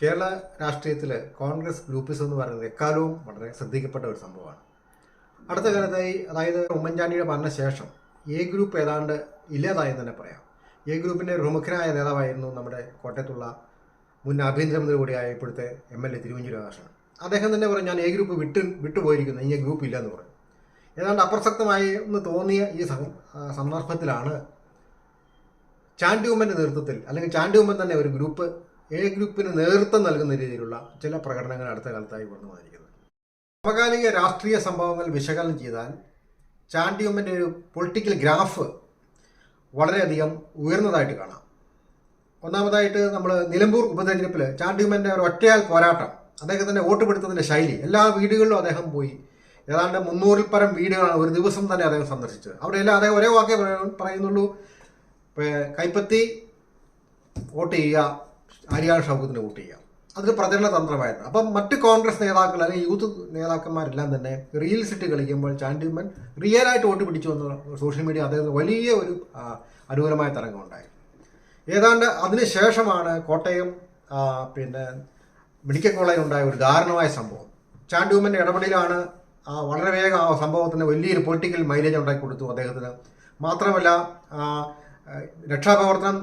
കേരള രാഷ്ട്രീയത്തിൽ കോൺഗ്രസ് ഗ്രൂപ്പിസം എന്ന് പറയുന്നത് എക്കാലവും വളരെ ശ്രദ്ധിക്കപ്പെട്ട ഒരു സംഭവമാണ്. അടുത്ത കാലത്തായി അതായത് ഉമ്മൻചാണ്ടിയുടെ മരണശേഷം എ ഗ്രൂപ്പ് ഏതാണ്ട് ഇല്ലാതായെന്ന് തന്നെ പറയാം. എ ഗ്രൂപ്പിന്റെ പ്രമുഖനായ നേതാവായിരുന്നു നമ്മുടെ കോട്ടയത്തുള്ള മുൻ ആഭ്യന്തരമന്ത്രി കൂടിയായ ഇപ്പോഴത്തെ M L A Thiruvanchoor Radhakrishnan. അദ്ദേഹം തന്നെ പറഞ്ഞു ഞാൻ എ ഗ്രൂപ്പ് വിട്ട് വിട്ടുപോയിരിക്കുന്നു ഇനി ഗ്രൂപ്പ് ഇല്ല എന്ന് പറഞ്ഞു. ഏതാണ്ട് അപ്രസക്തമായി എന്ന് തോന്നിയ ഈ സന്ദർഭത്തിലാണ് ചാണ്ടി ഉമ്മന്റെ നേതൃത്വത്തിൽ അല്ലെങ്കിൽ ചാണ്ടി ഉമ്മൻ തന്നെ ഒരു ഗ്രൂപ്പ് എ ഗ്രൂപ്പിന് നേതൃത്വം നൽകുന്ന രീതിയിലുള്ള ചില പ്രകടനങ്ങൾ അടുത്ത കാലത്തായി വന്നു വന്നിരിക്കുന്നത് സമകാലിക രാഷ്ട്രീയ സംഭവങ്ങൾ വിശകലനം ചെയ്താൽ ചാണ്ടിയമ്മന്റെ ഒരു പൊളിറ്റിക്കൽ ഗ്രാഫ് വളരെയധികം ഉയർന്നതായിട്ട് കാണാം. ഒന്നാമതായിട്ട് നമ്മൾ നിലമ്പൂർ ഉപതെരഞ്ഞെടുപ്പിൽ ചാണ്ടിയമ്മന്റെ ഒരു ഒറ്റയാൽ പോരാട്ടം അദ്ദേഹത്തിന്റെ വോട്ട് പിടുത്തത്തിന്റെ ശൈലി എല്ലാ വീടുകളിലും അദ്ദേഹം പോയി. ഏതാണ്ട് മുന്നൂറിൽ പരം വീടുകളാണ് ഒരു ദിവസം തന്നെ അദ്ദേഹം സന്ദർശിച്ചത്. അവിടെ എല്ലാം അദ്ദേഹം ഒരേ വാക്കേ പറയുന്നുള്ളൂ. കൈപ്പത്തി വോട്ട് ചെയ്യുക ആര്യാൺ ഷൗക്കത്തിന് വോട്ട് ചെയ്യാം. അതൊരു പ്രചരണ തന്ത്രമായിരുന്നു. അപ്പം മറ്റ് കോൺഗ്രസ് നേതാക്കൾ അല്ലെങ്കിൽ യൂത്ത് നേതാക്കന്മാരെല്ലാം തന്നെ റീൽസ് ഇട്ട് കളിക്കുമ്പോൾ ചാണ്ടിമ്മൻ റിയലായിട്ട് വോട്ട് പിടിച്ചു വന്ന സോഷ്യൽ മീഡിയ അദ്ദേഹത്തിന് വലിയ ഒരു അനുകൂലമായ തരംഗം ഉണ്ടായി. ഏതാണ്ട് അതിനുശേഷമാണ് കോട്ടയം പിന്നെ മെഡിക്കൽ കോളേജിൽ ഉണ്ടായ ഒരു ദാരുണമായ സംഭവം. ചാൻഡിമന്റെ ഇടപെടലാണ് വളരെ വേഗം ആ സംഭവത്തിന് വലിയൊരു പൊളിറ്റിക്കൽ മൈലേജ് ഉണ്ടാക്കി കൊടുത്തു അദ്ദേഹത്തിന്. മാത്രമല്ല രക്ഷാപ്രവർത്തനം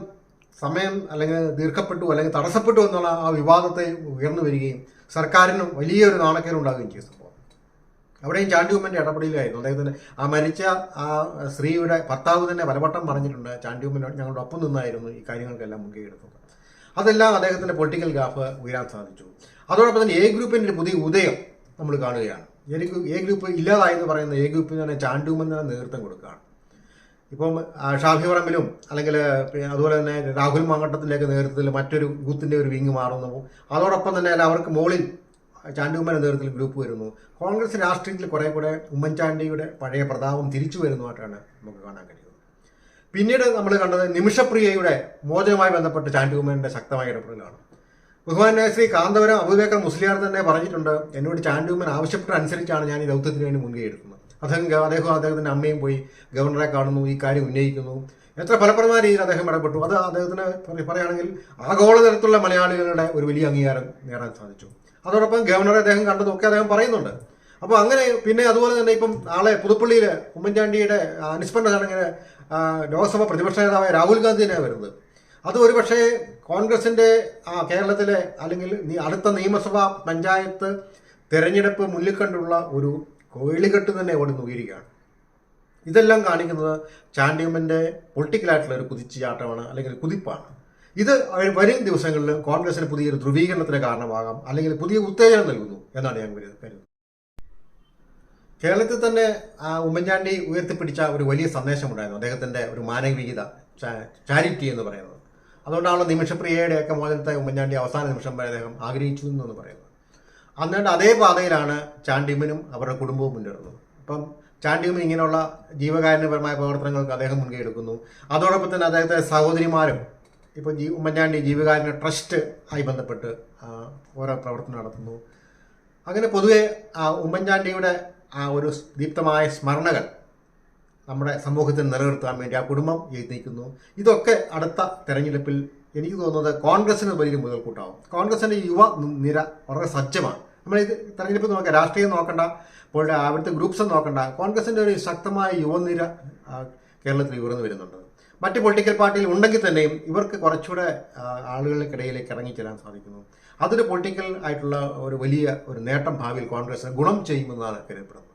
സമയം അല്ലെങ്കിൽ ദീർഘപ്പെട്ടു അല്ലെങ്കിൽ തടസ്സപ്പെട്ടു എന്നുള്ള ആ വിവാദത്തെ ഉയർന്നു വരികയും സർക്കാരിനും വലിയൊരു നാണക്കേട് ചെയ്തു സംഭവം. അവിടെയും ചാണ്ടി ഉമ്മന്റെ ഇടപെടലായിരുന്നു അദ്ദേഹത്തിന് ആ മരിച്ച ആ സ്ത്രീയുടെ ഭർത്താവ് തന്നെ പലവട്ടം പറഞ്ഞിട്ടുണ്ട് ചാണ്ടി ഉമ്മൻ ഞങ്ങളുടെ ഒപ്പം നിന്നായിരുന്നു ഈ കാര്യങ്ങൾക്കെല്ലാം മുൻകൈ എടുത്തത്. അതെല്ലാം അദ്ദേഹത്തിന്റെ പൊളിറ്റിക്കൽ ഗ്രാഫ് ഉയരാൻ സാധിച്ചു. അതോടൊപ്പം തന്നെ എ ഗ്രൂപ്പിന്റെ ഒരു പുതിയ ഉദയം നമ്മൾ കാണുകയാണ്. എ ഗ്രൂപ്പ് ഇല്ലാതായി എന്ന് പറയുന്ന എ ഗ്രൂപ്പിന് തന്നെ ചാണ്ടി ഉമ്മൻ തന്നെ നേതൃത്വം കൊടുക്കുകയാണ്. ഇപ്പം ഷാഫി പറമ്പിലും അല്ലെങ്കിൽ അതുപോലെ തന്നെ രാഹുൽ മാങ്ങട്ടത്തിന്റെയൊക്കെ നേതൃത്വത്തിൽ മറ്റൊരു യൂത്തിന്റെ ഒരു വിങ് മാറുന്നു. അതോടൊപ്പം തന്നെ അവർക്ക് മുകളിൽ ചാണ്ടിയുമ്മന്റെ നേതൃത്വത്തിൽ ഗ്രൂപ്പ് വരുന്നു. കോൺഗ്രസ് രാഷ്ട്രീയത്തിൽ കുറേ കൂടെ ഉമ്മൻചാണ്ടിയുടെ പഴയ പ്രതാപം തിരിച്ചു വരുന്നതായിട്ടാണ് നമുക്ക് കാണാൻ കഴിയുന്നത്. പിന്നീട് നമ്മൾ കണ്ടത് നിമിഷപ്രിയയുടെ മോചനവുമായി ബന്ധപ്പെട്ട് ചാണ്ടിയുമ്മന്റെ ശക്തമായ ഇടപെടലാണ്. ബഹുമാനായ ശ്രീ കാന്തപുരം അബൂബേക്കർ മുസ്ലിയാർ തന്നെ പറഞ്ഞിട്ടുണ്ട് എന്നോട് ചാണ്ടിയുമ്മൻ ആവശ്യപ്പെട്ട അനുസരിച്ചാണ് ഞാൻ ഈ ദൗത്യത്തിന് വേണ്ടി മുൻകൈ എടുക്കുന്നത്. അദ്ദേഹം അദ്ദേഹവും അദ്ദേഹം അദ്ദേഹത്തിന്റെ അമ്മയും പോയി ഗവർണറെ കാണുന്നു ഈ കാര്യം ഉന്നയിക്കുന്നു. എത്ര ഫലപ്രദമായ രീതിയിൽ അദ്ദേഹം ഇടപെട്ടു. അത് അദ്ദേഹത്തിന് പറ- പറയുകയാണെങ്കിൽ ആഗോളതലത്തിലുള്ള മലയാളികളുടെ ഒരു വലിയ അംഗീകാരം നേടാൻ സാധിച്ചു. അതോടൊപ്പം ഗവർണറെ അദ്ദേഹം കണ്ടതൊക്കെ അദ്ദേഹം പറയുന്നുണ്ട്. അപ്പോൾ അങ്ങനെ പിന്നെ അതുപോലെ തന്നെ ഇപ്പം നാളെ പുതുപ്പള്ളിയിൽ ഉമ്മൻചാണ്ടിയുടെ അനുസ്മരണ ചടങ്ങിന് ലോക്സഭ പ്രതിപക്ഷ നേതാവായ രാഹുൽ ഗാന്ധി തന്നെയാണ് വരുന്നത്. അത് ഒരുപക്ഷെ കോൺഗ്രസിന്റെ ആ കേരളത്തിലെ അല്ലെങ്കിൽ അടുത്ത നിയമസഭാ പഞ്ചായത്ത് തെരഞ്ഞെടുപ്പ് മുന്നിൽ കണ്ടുള്ള ഒരു കോഴികെട്ട് തന്നെ അവിടെ നുകരുകയാണ് ഇതെല്ലാം കാണിക്കുന്നത് ചാണ്ടിയമ്മന്റെ പൊളിറ്റിക്കലായിട്ടുള്ള ഒരു കുതിച്ചുചാട്ടമാണ് അല്ലെങ്കിൽ കുതിപ്പാണ്. ഇത് വരും ദിവസങ്ങളിൽ കോൺഗ്രസിന് പുതിയൊരു ധ്രുവീകരണത്തിന് കാരണമാകാം അല്ലെങ്കിൽ പുതിയ ഉത്തേജനം നൽകുന്നു എന്നാണ് ഞാൻ കരുത- കരുതുന്നത്. കേരളത്തിൽ തന്നെ ഉമ്മൻചാണ്ടി ഉയർത്തിപ്പിടിച്ച ഒരു വലിയ സന്ദേശമുണ്ടായിരുന്നു അദ്ദേഹത്തിന്റെ ഒരു മാനവികത ചാരിറ്റി എന്ന് പറയുന്നത്. അതുകൊണ്ടാണ് നിമിഷപ്രിയയുടെ ഒക്കെ മോചനത്തെ ഉമ്മൻചാണ്ടി അവസാന നിമിഷം വരെ അദ്ദേഹം ആഗ്രഹിച്ചു എന്ന് പറയുന്നത്. അന്നിട്ട് അതേ പാതയിലാണ് ചാണ്ടിമനും അവരുടെ കുടുംബവും മുന്നേറുന്നത്. അപ്പം ചാണ്ടിമൻ ഇങ്ങനെയുള്ള ജീവകാരുണ്യപരമായ പ്രവർത്തനങ്ങൾക്ക് അദ്ദേഹം മുൻകൈ എടുക്കുന്നു അതോടൊപ്പം തന്നെ അദ്ദേഹത്തെ സഹോദരിമാരും ഇപ്പോൾ ജീ ഉമ്മൻചാണ്ടി ജീവകാരുണ്യ ട്രസ്റ്റ് ആയി ബന്ധപ്പെട്ട് ഓരോ പ്രവർത്തനം നടത്തുന്നു. അങ്ങനെ പൊതുവെ ഉമ്മൻചാണ്ടിയുടെ ആ ഒരു ദീപ്തമായ സ്മരണകൾ നമ്മുടെ സമൂഹത്തിൽ നിലനിർത്താൻ വേണ്ടി ആ കുടുംബം യത്നിക്കുന്നു ഇതൊക്കെ അടുത്ത തെരഞ്ഞെടുപ്പിൽ എനിക്ക് തോന്നുന്നത് കോൺഗ്രസിന് വലിയ മുതൽക്കൂട്ടാവും. കോൺഗ്രസിന്റെ യുവ നിര വളരെ സജ്ജമാണ്. നമ്മൾ ഇത് തെരഞ്ഞെടുപ്പ് നോക്കാം രാഷ്ട്രീയം നോക്കണ്ട ഇപ്പോൾ അവിടുത്തെ ഗ്രൂപ്പ്സ് നോക്കണ്ട. കോൺഗ്രസിന്റെ ഒരു ശക്തമായ യുവനിര കേരളത്തിൽ ഉയർന്നു വരുന്നുണ്ട്. മറ്റ് പൊളിറ്റിക്കൽ പാർട്ടിയിൽ ഉണ്ടെങ്കിൽ തന്നെയും ഇവർക്ക് കുറച്ചുകൂടെ ആളുകൾക്കിടയിലേക്ക് ഇറങ്ങിച്ചെല്ലാൻ സാധിക്കുന്നു. അതൊരു പൊളിറ്റിക്കൽ ആയിട്ടുള്ള ഒരു വലിയ ഒരു നേട്ടം ഭാവിയിൽ കോൺഗ്രസ് ഗുണം ചെയ്യുമെന്നാണ് കരുതപ്പെടുന്നത്.